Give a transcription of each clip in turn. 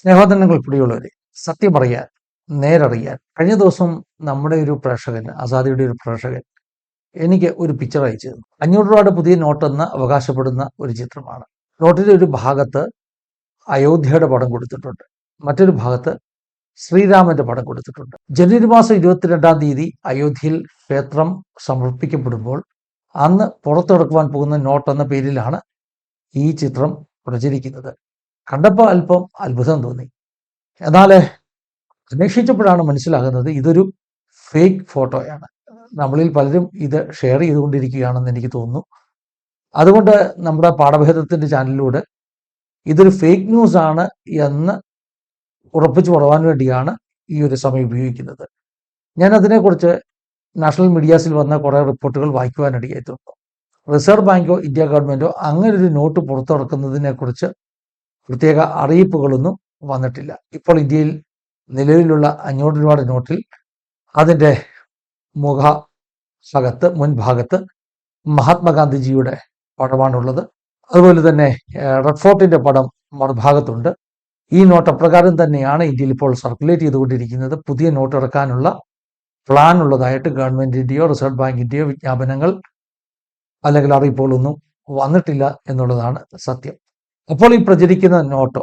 സ്നേഹോദനങ്ങൾ പിടിയുള്ളവരെ സത്യം പറയാൻ നേരറിയാൻ. കഴിഞ്ഞ ദിവസം നമ്മുടെ ഒരു പ്രേക്ഷകൻ ആസാദിയുടെ ഒരു പ്രേക്ഷകൻ എനിക്ക് ഒരു പിക്ചർ അയച്ചു തന്നു. അഞ്ഞൂറ് രൂപയുടെ പുതിയ നോട്ടെന്ന് അവകാശപ്പെടുന്ന ഒരു ചിത്രമാണ്. നോട്ടിന്റെ ഒരു ഭാഗത്ത് അയോധ്യയുടെ പടം കൊടുത്തിട്ടുണ്ട്. മറ്റൊരു ഭാഗത്ത് ശ്രീരാമന്റെ പടം കൊടുത്തിട്ടുണ്ട്. ജനുവരി മാസം ഇരുപത്തിരണ്ടാം തീയതി അയോധ്യയിൽ ക്ഷേത്രം സമർപ്പിക്കപ്പെടുമ്പോൾ അന്ന് പുറത്തിറക്കുവാൻ പോകുന്ന നോട്ട് എന്ന പേരിലാണ് ഈ ചിത്രം പ്രചരിക്കുന്നത്. കണ്ടപ്പോൾ അല്പം അത്ഭുതം തോന്നി. എന്നാൽ അന്വേഷിച്ചപ്പോഴാണ് മനസ്സിലാകുന്നത് ഇതൊരു ഫേക്ക് ഫോട്ടോയാണ്. നമ്മളിൽ പലരും ഇത് ഷെയർ ചെയ്തുകൊണ്ടിരിക്കുകയാണെന്ന് എനിക്ക് തോന്നുന്നു. അതുകൊണ്ട് നമ്മുടെ പാഠഭേദത്തിന്റെ ചാനലിലൂടെ ഇതൊരു ഫേക്ക് ന്യൂസ് ആണ് എന്ന് ഉറപ്പിച്ചു പറയാൻ വേണ്ടിയാണ് ഈ ഒരു സമയം ഉപയോഗിക്കുന്നത്. ഞാൻ അതിനെക്കുറിച്ച് നാഷണൽ മീഡിയാസിൽ വന്ന കുറേ റിപ്പോർട്ടുകൾ വായിക്കുവാനിടയായി റിസർവ് ബാങ്കോ ഇന്ത്യ ഗവൺമെന്റോ അങ്ങനെ ഒരു നോട്ട് പുറത്തിറക്കുന്നതിനെക്കുറിച്ച് പ്രത്യേക അറിയിപ്പുകളൊന്നും വന്നിട്ടില്ല. ഇപ്പോൾ ഇന്ത്യയിൽ നിലവിലുള്ള അഞ്ഞൂറ് രൂപയുടെ നോട്ടിൽ അതിന്റെ മുഖ ഭാഗത്ത് മുൻഭാഗത്ത് മഹാത്മാഗാന്ധിജിയുടെ പടമാണുള്ളത്. അതുപോലെ തന്നെ റെഡ് ഫോർട്ടിന്റെ പടം മറുഭാഗത്തുണ്ട്. ഈ നോട്ട് അപ്രകാരം തന്നെയാണ് ഇന്ത്യയിൽ ഇപ്പോൾ സർക്കുലേറ്റ് ചെയ്തുകൊണ്ടിരിക്കുന്നത്. പുതിയ നോട്ട് ഇറക്കാനുള്ള പ്ലാൻ ഉള്ളതായിട്ട് ഗവൺമെന്റിന്റെയോ റിസർവ് ബാങ്കിന്റെയോ വിജ്ഞാപനങ്ങൾ അല്ലെങ്കിൽ അറിയിപ്പുകളൊന്നും വന്നിട്ടില്ല എന്നുള്ളതാണ് സത്യം. അപ്പോൾ ഈ പ്രചരിക്കുന്ന നോട്ടോ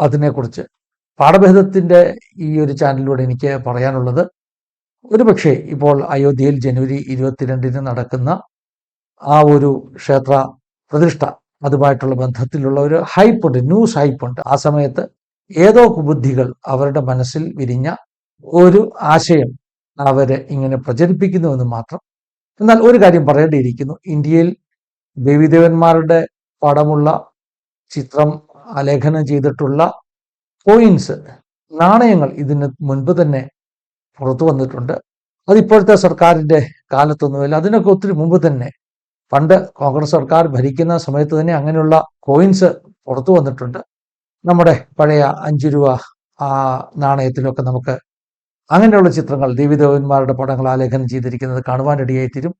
അതിനെക്കുറിച്ച് പാഠഭേദത്തിന്റെ ഈ ഒരു ചാനലിലൂടെ എനിക്ക് പറയാനുള്ളത് ഒരുപക്ഷെ ഇപ്പോൾ അയോധ്യയിൽ ജനുവരി ഇരുപത്തിരണ്ടിന് നടക്കുന്ന ആ ഒരു ക്ഷേത്ര പ്രതിഷ്ഠ അതുമായിട്ടുള്ള ബന്ധത്തിലുള്ള ഒരു ഹൈപ്പുണ്ട് ന്യൂസ് ഹൈപ്പുണ്ട്. ആ സമയത്ത് ഏതോ കുബുദ്ധികൾ അവരുടെ മനസ്സിൽ വിരിഞ്ഞ ഒരു ആശയം അവരെ ഇങ്ങനെ പ്രചരിപ്പിക്കുന്നുവെന്ന് മാത്രം. എന്നാൽ ഒരു കാര്യം പറയേണ്ടിയിരിക്കുന്നു. ഇന്ത്യയിൽ ദേവീദേവന്മാരുടെ പടമുള്ള ചിത്രം ആലേഖനം ചെയ്തിട്ടുള്ള കോയിൻസ് നാണയങ്ങൾ ഇതിന് മുൻപ് തന്നെ പുറത്തു വന്നിട്ടുണ്ട്. അതിപ്പോഴത്തെ സർക്കാരിന്റെ കാലത്തൊന്നുമില്ല അതിനൊക്കെ ഒത്തിരി മുമ്പ് തന്നെ. പണ്ട് കോൺഗ്രസ് സർക്കാർ ഭരിക്കുന്ന സമയത്ത് തന്നെ അങ്ങനെയുള്ള കോയിൻസ് പുറത്തു വന്നിട്ടുണ്ട്. നമ്മുടെ പഴയ അഞ്ചു രൂപ ആ നാണയത്തിലൊക്കെ നമുക്ക് അങ്ങനെയുള്ള ചിത്രങ്ങൾ ദേവിദേവന്മാരുടെ പടങ്ങൾ ആലേഖനം ചെയ്തിരിക്കുന്നത് കാണുവാനിടയായി തീരും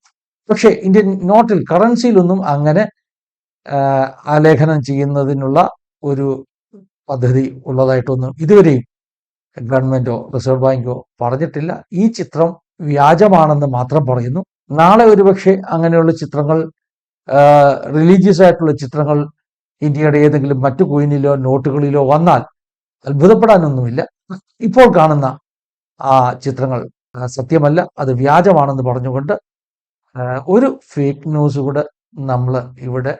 പക്ഷേ ഇന്ത്യൻ നോട്ടിൽ കറൻസിയിലൊന്നും അങ്ങനെ ആലേഖനം ചെയ്യുന്നതിനുള്ള ഒരു പദ്ധതി ഉള്ളതായിട്ടൊന്നും ഇതുവരെയും ഗവൺമെന്റോ റിസർവ് ബാങ്കോ പറഞ്ഞിട്ടില്ല. ഈ ചിത്രം വ്യാജമാണെന്ന് മാത്രം പറയുന്നു. നാളെ ഒരുപക്ഷെ അങ്ങനെയുള്ള ചിത്രങ്ങൾ റിലീജിയസ് ആയിട്ടുള്ള ചിത്രങ്ങൾ ഇന്ത്യയുടെ ഏതെങ്കിലും മറ്റു കോയിനിലോ നോട്ടുകളിലോ വന്നാൽ അത്ഭുതപ്പെടാനൊന്നുമില്ല. ഇപ്പോൾ കാണുന്ന ആ ചിത്രങ്ങൾ സത്യമല്ല അത് വ്യാജമാണെന്ന് പറഞ്ഞുകൊണ്ട് ഒരു ഫേക്ക് ന്യൂസ് കൂടെ നമ്മൾ ഇവിടെ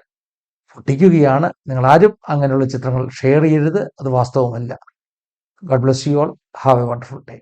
പൊട്ടിക്കുകയാണ്. നിങ്ങൾ ആരും അങ്ങനെയുള്ള ചിത്രങ്ങൾ ഷെയർ ചെയ്യരുത്. അത് വാസ്തവമല്ല. God bless you all have a wonderful day